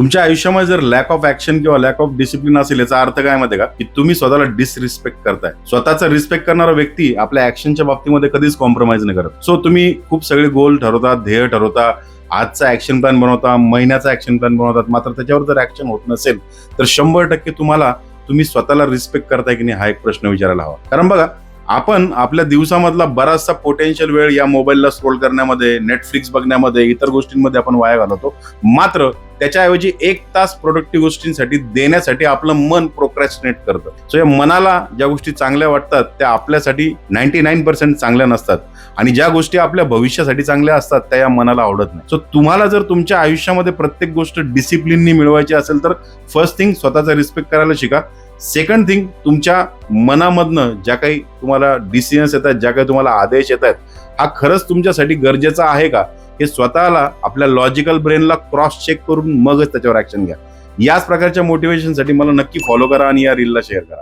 तुमच्या आयुष्यामध्ये जर लॅक ऑफ ऍक्शन किंवा लॅक ऑफ डिसिप्लिन असेल याचा अर्थ काय माहिती का? की तुम्ही स्वतःला डिसरिस्पेक्ट करताय. स्वतःचा रिस्पेक्ट करणारा व्यक्ती आपल्या ऍक्शनच्या बाबतीमध्ये कधीच कॉम्प्रोमाइज नाही करत. सो तुम्ही खूप सगळे गोल ठरवता ध्येय ठरवता आजचा ऍक्शन प्लॅन बनवता महिन्याचा ऍक्शन प्लॅन बनवतात मात्र त्याच्यावर जर ऍक्शन होत नसेल तर शंभर टक्के तुम्हाला तुम्ही स्वतःला रिस्पेक्ट करताय की नाही हा एक प्रश्न विचारायला हवा. कारण बघा आपण आपल्या दिवसामधला बराचसा पोटेन्शियल वेळ या मोबाईलला स्क्रोल करण्यामध्ये नेटफ्लिक्स बघण्यामध्ये इतर गोष्टींमध्ये आपण वाया घालवतो. मात्र त्याच्याऐवजी एक तास प्रोडक्टिव्ह गोष्टींसाठी देण्यासाठी आपलं मन प्रोक्रॅस्टिनेट करतं. सो या मनाला ज्या गोष्टी चांगल्या वाटतात त्या आपल्यासाठी नाईन्टी नाईन पर्सेंट चांगल्या नसतात. आणि ज्या गोष्टी आपल्या भविष्यासाठी चांगल्या असतात त्या या मनाला आवडत नाही. सो तुम्हाला जर तुमच्या आयुष्यामध्ये प्रत्येक गोष्ट डिसिप्लिननी मिळवायची असेल तर फर्स्ट थिंग स्वतःचा रिस्पेक्ट करायला शिका. सेकंड थिंग तुमच्या मनामधनं ज्या काही तुम्हाला डिसिजन्स येतात ज्या काही तुम्हाला आदेश येत आहेत हा खरंच तुमच्यासाठी गरजेचा आहे का? हे स्वतःला आपल्या लॉजिकल ब्रेनला क्रॉस चेक करून मगच त्याच्यावर ऍक्शन घ्या. याच प्रकारच्या मोटिवेशनसाठी मला नक्की फॉलो करा आणि या रीलला शेअर करा.